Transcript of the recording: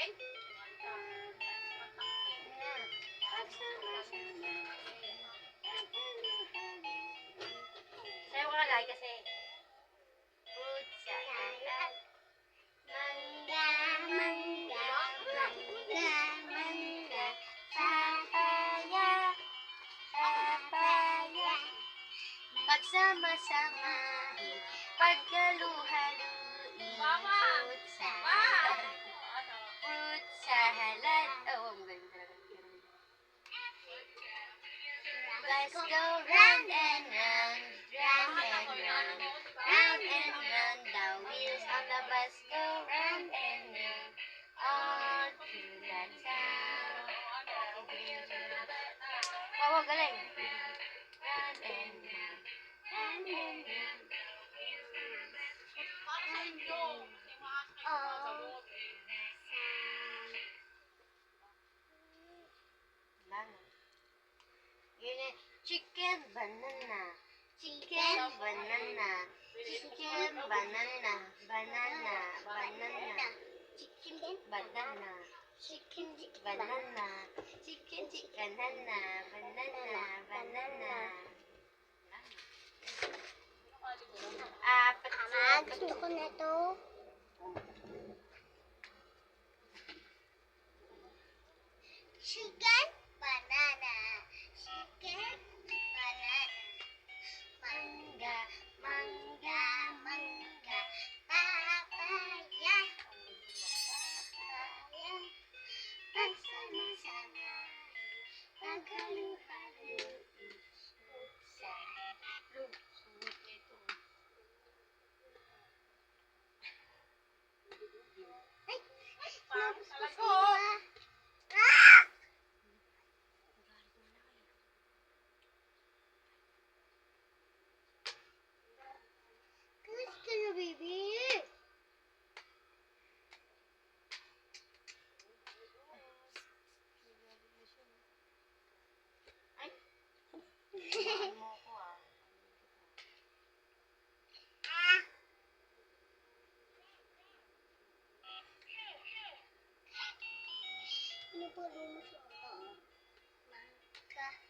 Sayo ka lang kasi. Pagsama-sama, pagkaluhaluin, sa Let's go round and round. Chicken banana. Chicken banana. Chicken banana. Banana. Banana. chicken, Banana. chicken, chicken, Banana. Chicken chicken banana. Banana. Banana. Apat Ah, gusto ko na to. Chicken, 不如说，那个